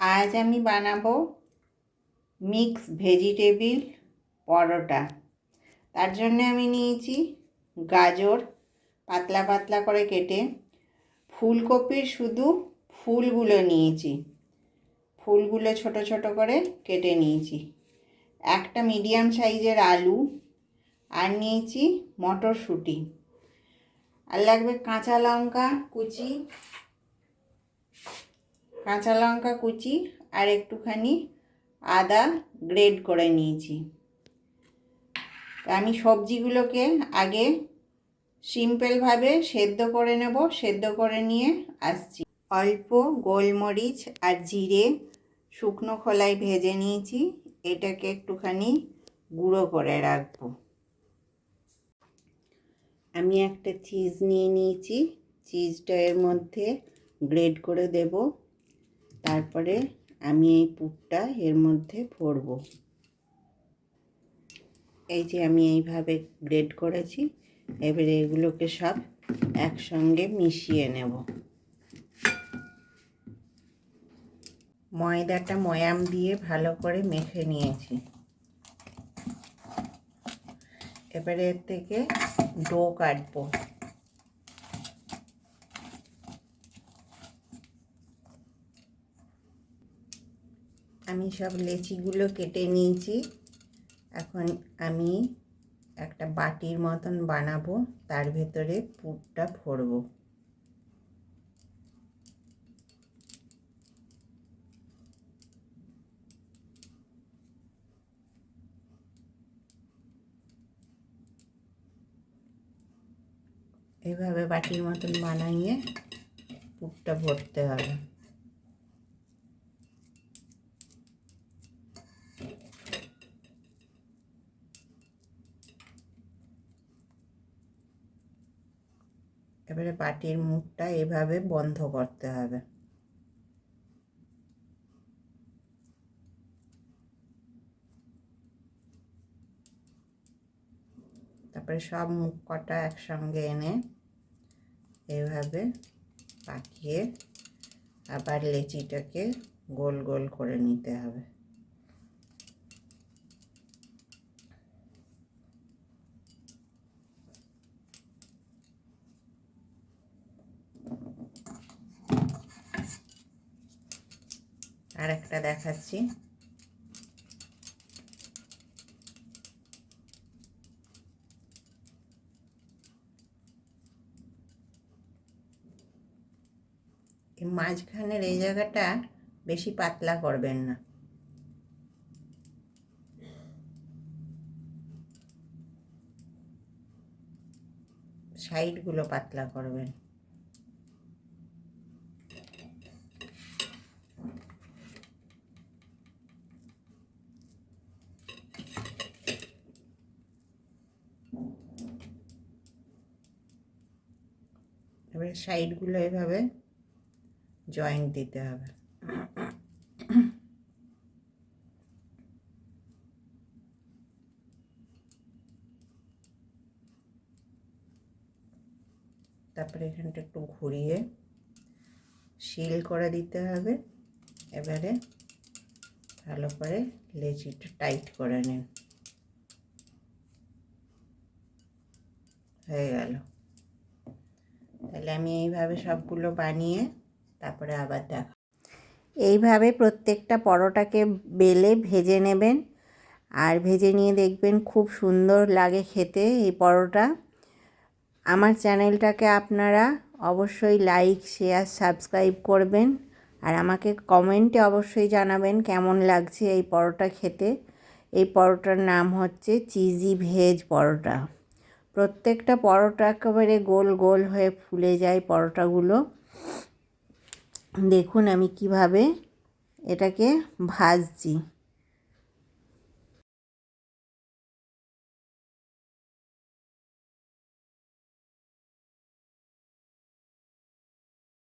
আজ আমি বানাবো মিক্স ভেজিটেবিল পরোটা। তার জন্য আমি নিয়েছি গাজর, পাতলা পাতলা করে কেটে ফুলকপির শুধু ফুলগুলো নিয়েছি। ফুলগুলো ছোট ছোট করে কেটে নিয়েছি। একটা মিডিয়াম সাইজের আলু আর নিয়েছি মটরশুঁটি। আর লাগবে কাঁচা লঙ্কা কুচি কাঁচা লঙ্কা কুচি আর একটুখানি আদা গ্রেড করে নিয়েছি। আমি সবজিগুলোকে আগে সিম্পলভাবে সেদ্ধ করে নেব, সেদ্ধ করে নিয়ে আসছি। অল্প গোলমরিচ আর জিরে শুকনো খোলায় ভেজে নিয়েছি, এটাকে একটুখানি গুঁড়ো করে রাখব। আমি একটা চিজ নিয়ে নিয়েছি, চিজটা এর মধ্যে গ্রেড করে দেব। তারপরে আমি এই পুরটা এর মধ্যে ভরবো। এই যে আমি এইভাবে গ্রেড করেছি, এবারে এগুলোকে সব একসঙ্গে মিশিয়ে নেব। ময়দাটা ময়াম দিয়ে ভালো করে মেখে নিয়েছি। এবারে এর থেকে ডো কাটবো। আমি সব লেচিগুলো কেটে নিয়েছি। এখন আমি একটা বাটির মতন বানাবো, তার ভেতরে পুরটা ভরবো। এভাবে বাটির মতন বানাইয়ে পুরটা ভরতে হবে। এবারে বাটির মুখটা এভাবে বন্ধ করতে হবে। তারপরে সব মুখ কটা একসঙ্গে এনে এভাবে পাকিয়ে আবার লেচিটাকে গোল গোল করে নিতে হবে। আর একটা দেখাচ্ছি মাঝখানের এই জায়গাটা বেশি পাতলা করবেন না। সাইডগুলো পাতলা করবেন। এবার সাইডগুলো এভাবে জয়েন্ট দিতে হবে। তারপরে এখানটা একটু ঘুরিয়ে শিল করে দিতে হবে। এবারে ভালো করে লেচিটা টাইট করে নিন। হয়ে গেল। তাহলে আমি এইভাবে সবগুলো বানিয়ে তারপরে আবার দেখা। এইভাবে প্রত্যেকটা পরোটাকে বেলে ভেজে নেবেন আর ভেজে নিয়ে দেখবেন খুব সুন্দর লাগে খেতে এই পরোটা। আমার চ্যানেলটাকে আপনারা অবশ্যই লাইক শেয়ার সাবস্ক্রাইব করবেন আর আমাকে কমেন্টে অবশ্যই জানাবেন কেমন লাগছে এই পরোটা খেতে। এই পরোটার নাম হচ্ছে চিজি ভেজ পরোটা। প্রত্যেকটা পরোটা একেবারে গোল গোল হয়ে ফুলে যায় পরোটাগুলো। দেখুন আমি কীভাবে এটাকে ভাজছি।